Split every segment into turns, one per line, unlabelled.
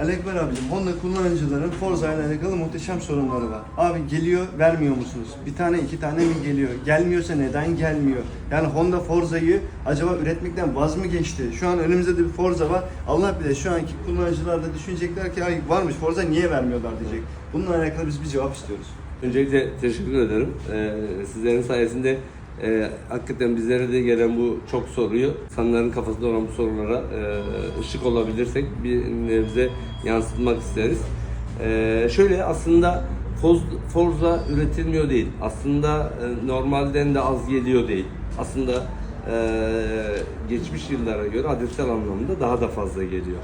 Ali Ekber abicim Honda kullanıcıların Forza ile alakalı muhteşem sorunları var. Abi geliyor vermiyor musunuz? Bir tane iki tane mi geliyor? Gelmiyorsa neden gelmiyor? Yani Honda Forza'yı acaba üretmekten vaz mı geçti? Şu an önümüzde de bir Forza var. Allah bilir şu anki kullanıcılar da düşünecekler ki ay varmış Forza niye vermiyorlar diyecek. Bununla alakalı biz bir cevap istiyoruz.
Öncelikle teşekkür ederim. Ee, sizlerin sayesinde e, hakikaten bizlere de gelen bu çok soruyu, insanların kafasında olan bu sorulara e, ışık olabilirsek bir nebze yansıtmak isteriz. Ee, şöyle aslında Forza üretilmiyor değil. Aslında e, normalden de az geliyor değil. Aslında e, geçmiş yıllara göre adetsel anlamda daha da fazla geliyor.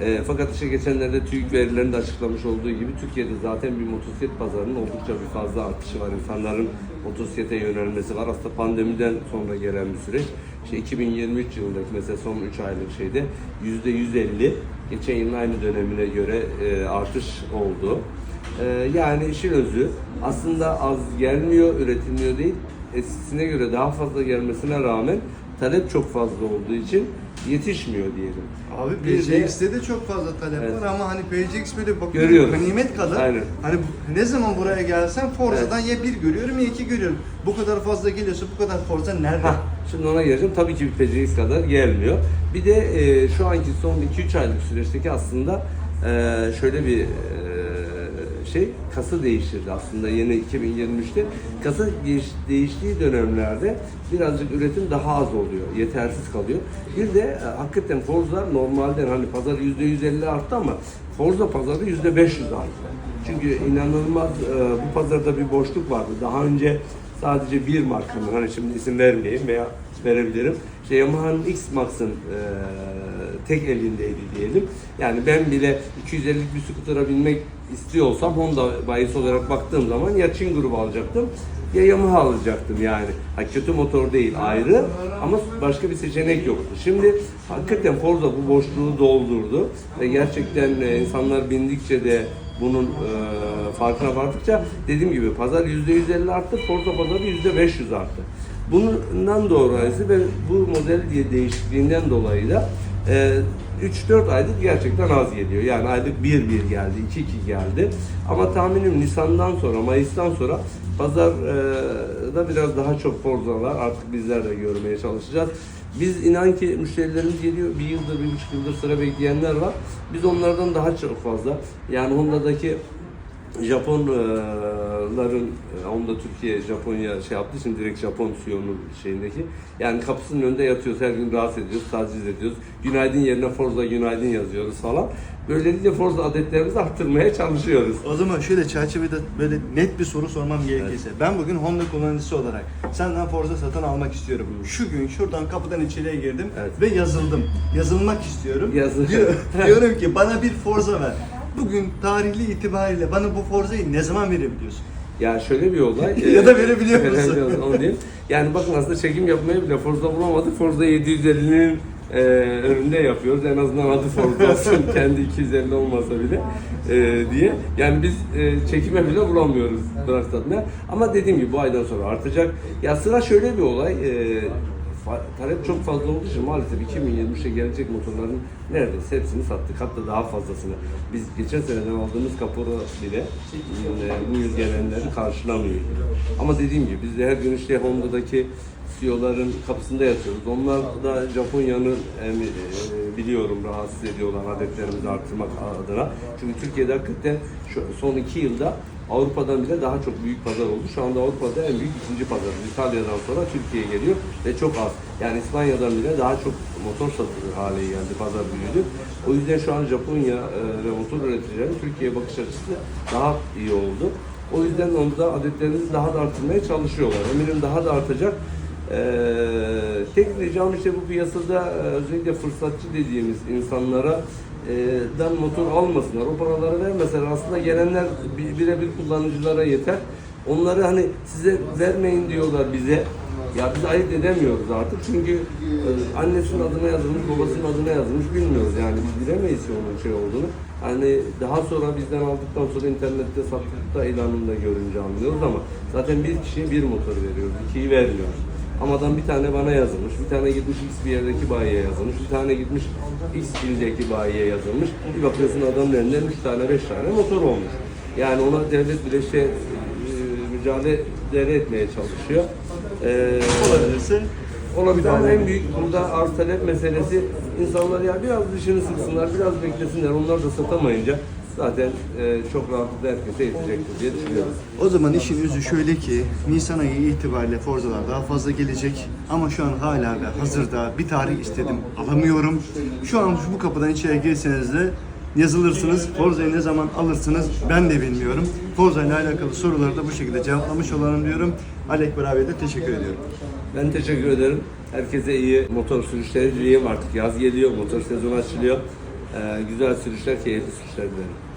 E, fakat işte geçenlerde TÜİK verilerinde açıklamış olduğu gibi Türkiye'de zaten bir motosiklet pazarının oldukça bir fazla artışı var. İnsanların motosiklete yönelmesi var. Aslında pandemiden sonra gelen bir süreç. İşte 2023 yılındaki mesela son 3 aylık şeyde %150 geçen yılın aynı dönemine göre e, artış oldu. E, yani işin özü aslında az gelmiyor, üretilmiyor değil. Eskisine göre daha fazla gelmesine rağmen talep çok fazla olduğu için yetişmiyor diyelim.
Abi
Bir de-
PCX'te de çok fazla talep
Evet.
var ama hani PCX böyle bakıyorum
Görüyoruz.
ganimet kadar.
Aynen.
Hani bu- ne zaman buraya gelsem Forza'dan ya bir görüyorum ya iki görüyorum. Bu kadar fazla geliyorsa bu kadar Forza nerede?
Hah, şimdi ona geleceğim. Tabii ki bir PCX kadar gelmiyor. Bir de e, şu anki son 2-3 aylık süreçteki aslında e, şöyle bir e, şey kası değiştirdi aslında yeni 2023'te. Kasa değiş- değiştiği dönemlerde birazcık üretim daha az oluyor. Yetersiz kalıyor. Bir de e, hakikaten Forza normalden hani pazar %150 arttı ama Forza pazarı %500 arttı. Çünkü inanılmaz e, bu pazarda bir boşluk vardı. Daha önce sadece bir markanın hani şimdi isim vermeyeyim veya verebilirim. İşte Yamaha'nın X-Max'ın e, tek elindeydi diyelim. Yani ben bile 250'lik bir scooter'a binmek istiyor olsam Honda bayisi olarak baktığım zaman ya Çin grubu alacaktım ya Yamaha alacaktım yani. Ha, kötü motor değil ayrı ama başka bir seçenek yoktu. Şimdi hakikaten Forza bu boşluğu doldurdu ve gerçekten e, insanlar bindikçe de bunun e, farkına vardıkça dediğim gibi pazar %150 arttı, Forza pazarı %500 arttı. Bundan dolayı ve bu model diye değişikliğinden dolayı da 3-4 aylık gerçekten az geliyor. Yani aylık 1-1 geldi, 2-2 geldi. Ama tahminim Nisan'dan sonra, Mayıs'tan sonra pazarda biraz daha çok Forza'lar artık bizler de görmeye çalışacağız. Biz inan ki müşterilerimiz geliyor, bir yıldır, bir buçuk yıldır sıra bekleyenler var. Biz onlardan daha çok fazla, yani Honda'daki Japonların, Honda Türkiye, Japonya şey yaptığı için direkt Japon CEO'nun şeyindeki. Yani kapısının önünde yatıyoruz, her gün rahatsız ediyoruz, taciz ediyoruz. Günaydın yerine Forza günaydın yazıyoruz falan. Böylelikle Forza adetlerimizi arttırmaya çalışıyoruz.
O zaman şöyle çerçevede böyle net bir soru sormam gerekirse. Ben bugün Honda kullanıcısı olarak senden Forza satın almak istiyorum. Şu gün şuradan kapıdan içeriye girdim
Evet.
ve yazıldım. Yazılmak istiyorum.
Yazıl-
Diyor- diyorum ki bana bir Forza ver. Bugün tarihli itibariyle bana bu Forza'yı ne zaman verebiliyorsun?
Ya şöyle bir olay.
Ya da verebiliyor musun?
Onu diyeyim. Yani bakın aslında çekim yapmaya bile Forza bulamadık. Forza 750'nin e, önünde yapıyoruz. En azından adı Forza olsun. Kendi 250 olmasa bile e, diye. Yani biz e, çekime bile bulamıyoruz satmaya. Ama dediğim gibi bu aydan sonra artacak. Ya sıra şöyle bir olay. E, talep çok fazla olduğu için maalesef 2023'e gelecek motorların neredeyse hepsini sattık. Hatta daha fazlasını. Biz geçen seneden aldığımız kapora bile e, bu yıl gelenleri karşılamıyor. Ama dediğim gibi biz de her gün işte Honda'daki CEO'ların kapısında yatıyoruz. Onlar da Japonya'nın e, biliyorum rahatsız ediyorlar adetlerimizi artırmak adına. Çünkü Türkiye'de hakikaten şu son iki yılda Avrupa'dan bile daha çok büyük pazar oldu. Şu anda Avrupa'da en büyük ikinci pazar. İtalya'dan sonra Türkiye'ye geliyor ve çok az. Yani İspanya'dan bile daha çok motor satılır hale geldi, pazar büyüdü. O yüzden şu an Japonya e, ve motor üreticilerin Türkiye'ye bakış açısı daha iyi oldu. O yüzden onda adetlerimizi daha da arttırmaya çalışıyorlar. Eminim daha da artacak. Ee, tek ricam işte bu piyasada e, özellikle fırsatçı dediğimiz insanlara e, dan motor almasınlar. O paraları vermeseler aslında gelenler bi- birebir kullanıcılara yeter. Onları hani size vermeyin diyorlar bize. Ya biz ayırt edemiyoruz artık çünkü e, annesinin adına yazılmış, babasının adına yazılmış bilmiyoruz yani biz bilemeyiz ki onun şey olduğunu. Hani daha sonra bizden aldıktan sonra internette sattıkta ilanında görünce anlıyoruz ama zaten bir kişiye bir motor veriyoruz, ikiyi vermiyoruz. Amadan bir tane bana yazılmış, bir tane gitmiş X bir yerdeki bayiye yazılmış, bir tane gitmiş X ildeki bayiye yazılmış. Bir bakıyorsun adamın elinden 3 tane 5 tane motor olmuş. Yani ona devlet bile şey e, mücadele etmeye çalışıyor. E,
Olabilirse
Olabilir ama en büyük burada arz talep meselesi insanlar ya biraz dışını sıksınlar, biraz beklesinler. Onlar da satamayınca zaten e, çok rahatlıkla herkese yetecektir diye düşünüyorum.
O zaman işin yüzü şöyle ki Nisan ayı itibariyle Forza'lar daha fazla gelecek ama şu an hala ve hazırda bir tarih istedim alamıyorum. Şu an bu kapıdan içeri girseniz de yazılırsınız. Forza'yı ne zaman alırsınız ben de bilmiyorum. Forza ile alakalı soruları da bu şekilde cevaplamış olalım diyorum. Ali Ekber abiye de teşekkür ediyorum.
Ben teşekkür ederim. Herkese iyi motor sürüşleri dileyim artık. Yaz geliyor, motor sezonu açılıyor. E, güzel sürüşler, keyifli sürüşler dilerim.